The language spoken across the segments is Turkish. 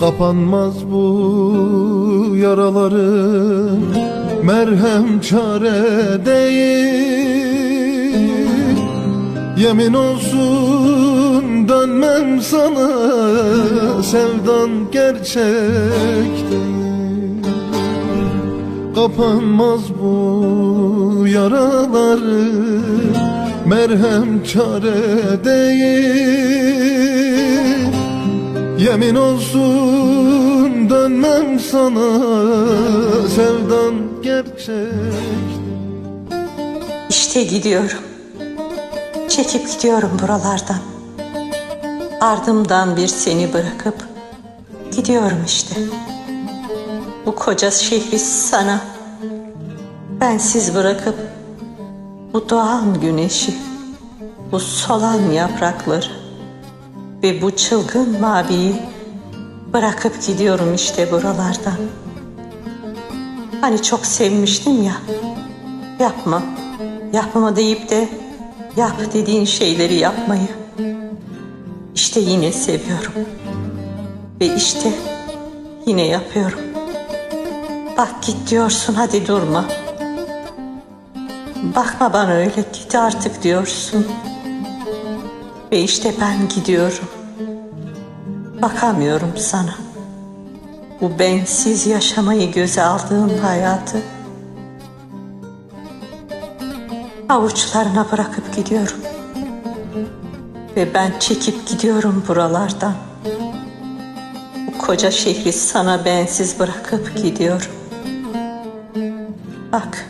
Kapanmaz bu yaraların Merhem çare değil. Yemin olsun dönmem sana. Sevdan gerçek değil. Kapanmaz bu yaraların Merhem çare değil Yemin olsun dönmem sana Sevdan gerçek İşte gidiyorum. Çekip gidiyorum buralardan. Ardımdan bir seni bırakıp gidiyorum işte. Bu koca şehri sana bensiz bırakıp bu doğan güneşi, bu solan yaprakları ve bu çılgın maviyi bırakıp gidiyorum işte buralardan. Hani çok sevmiştim ya. Yapma, yapma deyip de yap dediğin şeyleri yapmayı. İşte yine seviyorum. Ve işte yine yapıyorum. Bak git diyorsun hadi durma. Bakma bana öyle git artık diyorsun. Ve işte ben gidiyorum. Bakamıyorum sana. Bu bensiz yaşamayı göze aldığım hayatı avuçlarına bırakıp gidiyorum. Ve ben çekip gidiyorum buralardan. Bu koca şehri sana bensiz bırakıp gidiyorum. Bak,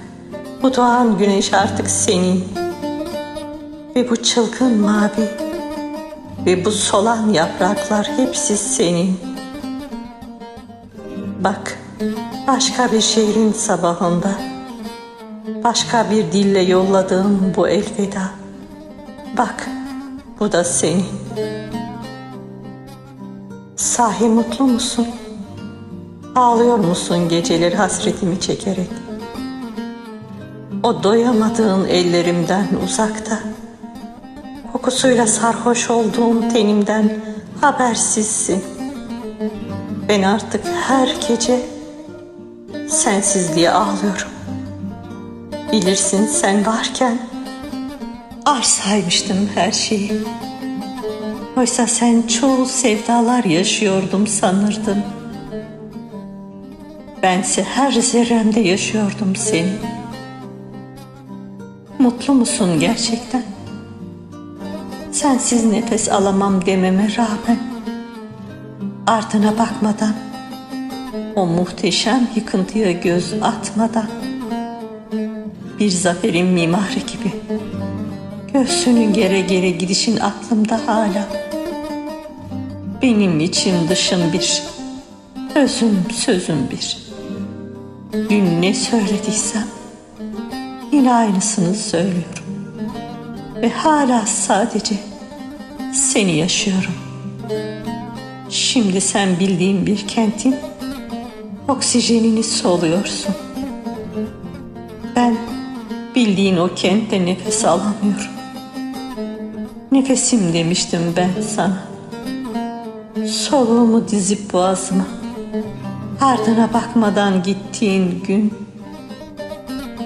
bu doğan güneş artık senin. Ve bu çılgın mavi ve bu solan yapraklar hepsi senin. Bak, başka bir şehrin sabahında başka bir dille yolladığım bu elveda. Bak, bu da senin. Sahi mutlu musun? Ağlıyor musun geceleri hasretimi çekerek? O doyamadığın ellerimden uzakta, kokusuyla sarhoş olduğum tenimden habersizsin. Ben artık her gece sensizliğe ağlıyorum. Bilirsin sen varken arsaymıştım her şeyi. Oysa sen çoğu sevdalar yaşıyordum sanırdım. Bense her zerremde yaşıyordum seni. Mutlu musun gerçekten? Sensiz nefes alamam dememe rağmen ardına bakmadan o muhteşem yıkıntıya göz atmadan bir zaferin mimarı gibi. Göğsünün gere gere gidişin aklımda hala. Benim içim dışım bir, özüm sözüm bir. Dün ne söylediysem yine aynısını söylüyorum. Ve hala sadece seni yaşıyorum. Şimdi sen bildiğin bir kentin oksijenini soluyorsun. Ben bildiğin o kentte nefes alamıyorum. Nefesim demiştim ben sana. Soluğumu dizip boğazıma. Ardına bakmadan gittiğin gün.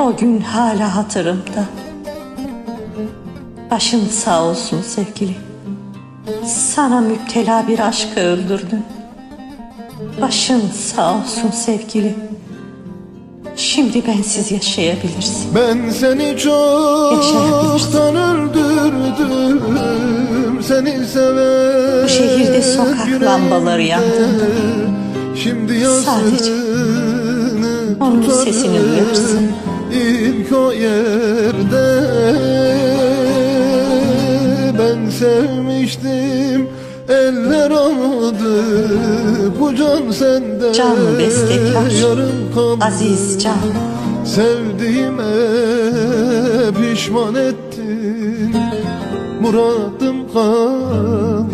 O gün hala hatırımda. Başın sağ olsun sevgili. Sana müptela bir aşkı öldürdün. Başın sağ olsun sevgili. Şimdi bensiz yaşayabilirsin. Ben seni çoktan öldürdüm Seni sever Bu şehirde sokak lambaları yandığında Şimdi sadece onun sesini duyarsın. İlk o yerde sevmiştim. Eller almadı Bu can sende. Can bestekar, Yarım kaldı. Aziz Can. Sevdiğime pişman ettin. Muradım kalmadı